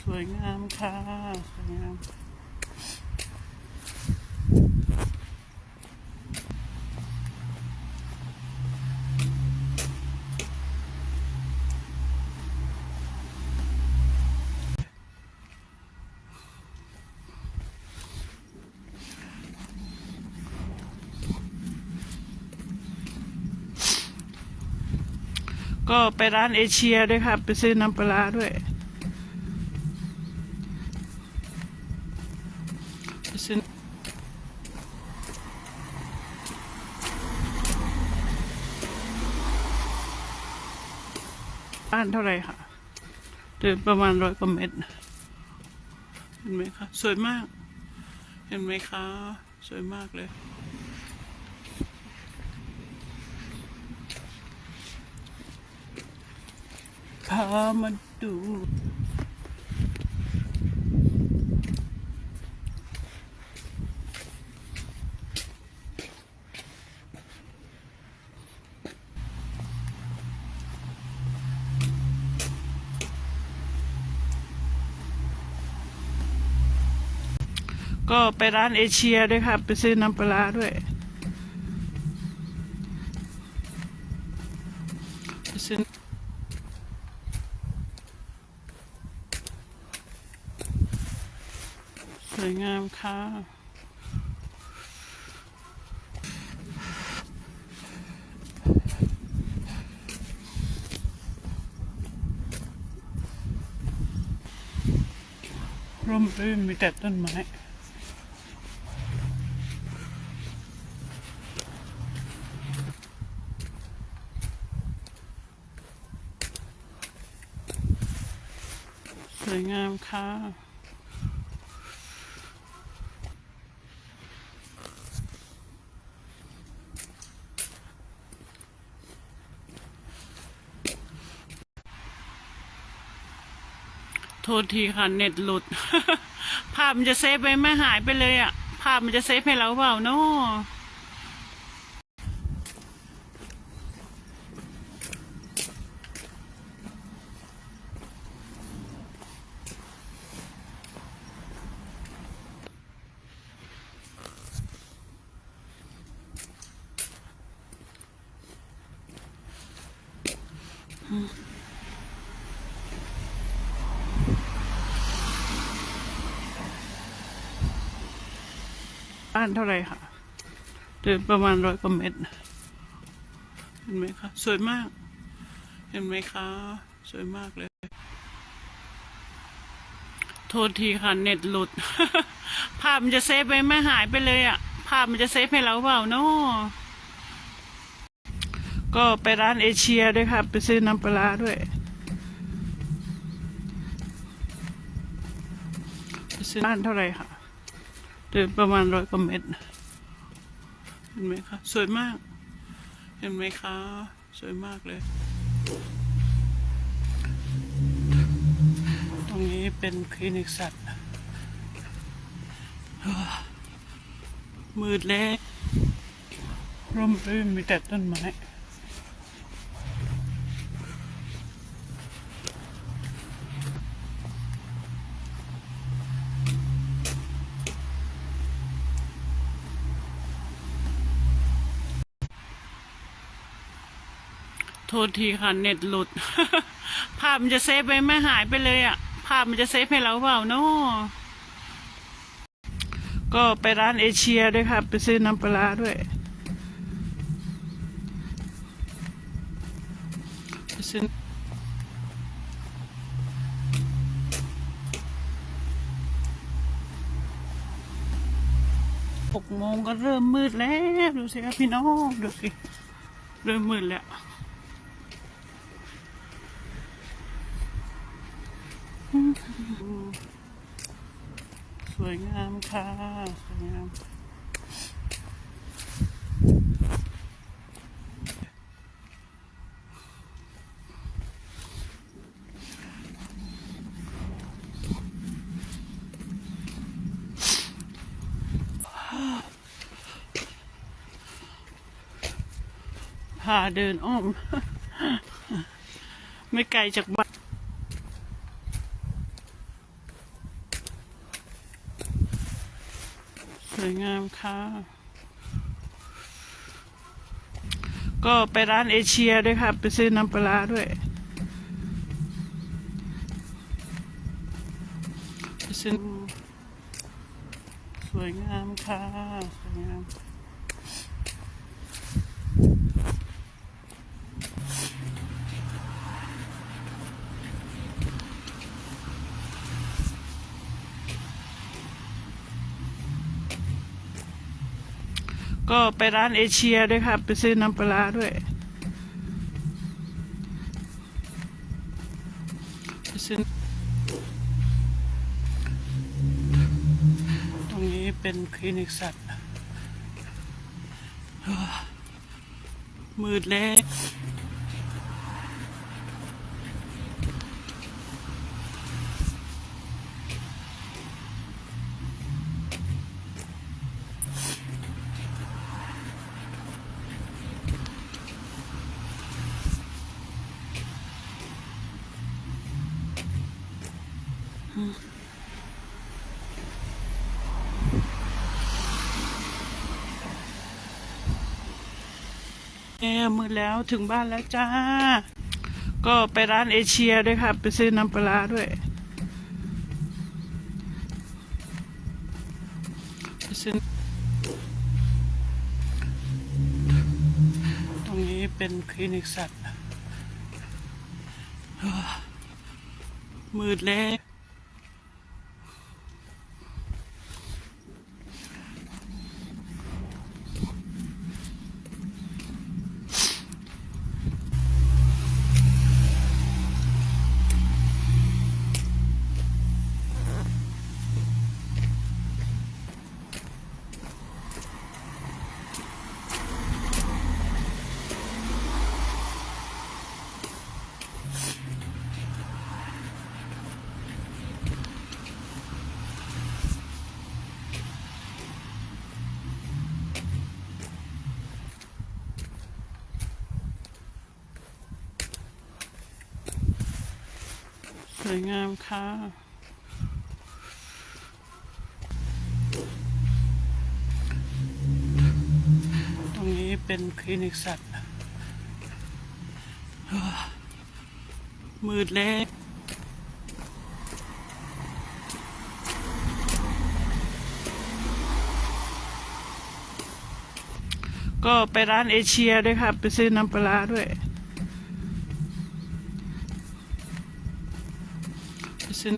สวยงามค่ะ สวยงามก็ไปร้านเอเชียด้วยค่ะ ไปซื้อน้ำปลาร้าด้วยไปซื้อ บ้านเท่าไรค่ะ เดินประมาณร้อยกว่าเมตร เห็นไหมคะ สวยมาก เห็นไหมคะ สวยมากเลย พามาดู ก็ไปร้านเอเชียด้วยค่ะ ไปซื้อน้ำปลาด้วย ไปซื้อสวยงามค่ะร่มรื่นมีแต่ต้นไม้ สวยงามค่ะ โทษทีค่ะ เน็ตหลุด ภาพมันจะเซฟไปไม่หายไปเลยอะภาพมันจะเซฟให้เราเปล่าเนาะ บ้านเท่าไรค่ะ เดินประมาณร้อยกว่าเมตร เห็นไหมคะ สวยมาก เห็นไหมคะ สวยมากเลย โทษทีค่ะ เน็ตหลุด ภาพมันจะเซฟไปไม่หายไปเลยอะภาพมันจะเซฟให้เราเปล่าเนาะ ก็ไปร้านเอเชียด้วยค่ะ ไปซื้อน้ำปลาด้วย ไปซื้อบ้านเท่าไหร่ค่ะ เดินประมาณร้อยกว่าเมตร เห็นไหมคะ สวยมาก เห็นไหมคะ สวยมากเลย ตรงนี้เป็นคลินิกสัตว์มืดแล้วร่มรื่นมีแต่ต้นไม้ ษทีค่ะเน็ตหลุด ภาพมันจะเซฟไปไม่หายไปเลยอะภาพมันจะเซฟให้เราเปล่าเนาะก็ไปร้านเอเชียด้วยค่ะ ไปซื้อน้ำปลาร้าด้วย ไปซื้อหกโมงก็เริ่มมืดแล้ว ดูสิครับพี่น้อง ดูสิ เริ่มมืดแล้ว วยงามค่ะสวยงามพาเดินอ้อม ไม่ไกลจากบ้าน สวย งามค่ะ ก็ไปร้านเอเชียด้วยค่ะ ไปซื้อน้ำปลาด้วย ไปซื้อสวยงามค่ะ สวยงาม ก็ไปร้านเอเชียด้วยค่ะ ไปซื้อน้ำปลาด้วย ไปซื้อ ตรงนี้เป็นคลินิกสัตว์ มืดแล้ว แอมืดแล้วถึงบ้านแล้วจ้า ก็ไปร้านเอเชียด้วยค่ะ ไปซื้อน้ำปลาด้วย ไปซื้อ ตรงนี้เป็นคลินิกสัตว์ มืดแล้ว วยงามค่ะตรงนี้เป็นคลินิกสัตว์มืดแล้วก็ไปร้านเอเชียด้วยค่ะ ไปซื้อน้ำปลาด้วย ไปซื้อ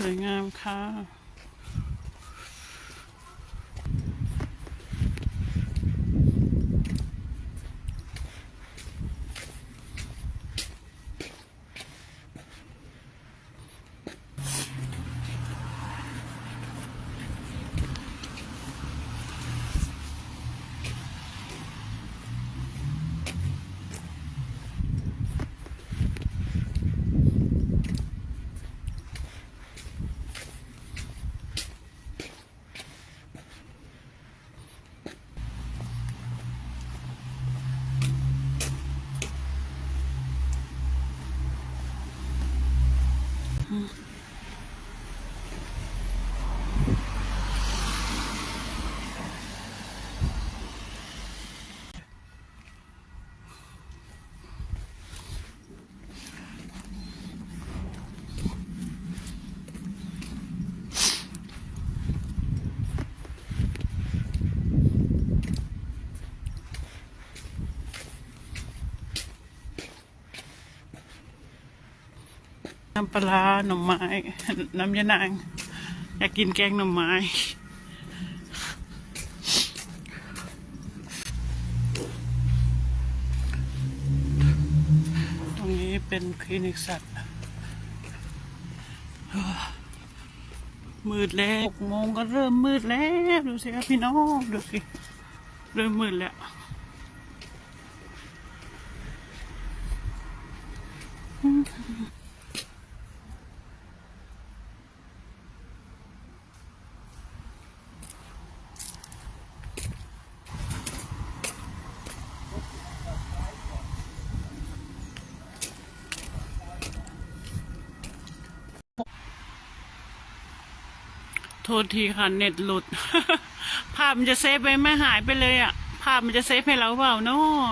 ส ว ย น้ำปลาร้าหน่อไม้ น้ำยานาง อยากกินแกงหน่อไม้ตรงนี้เป็นคลินิกสัตว์มืดแล้วหกโมงก็เริ่มมืดแล้วดูสิครับพี่น้องดูสิเริ่มมืดแล้ว ทษทีค่ะเน็ตหลุด ภาพมันจะเซฟไปไม่หายไปเลยอะ่ะ ภาพมันจะเซฟให้เราเปล่าเนาะ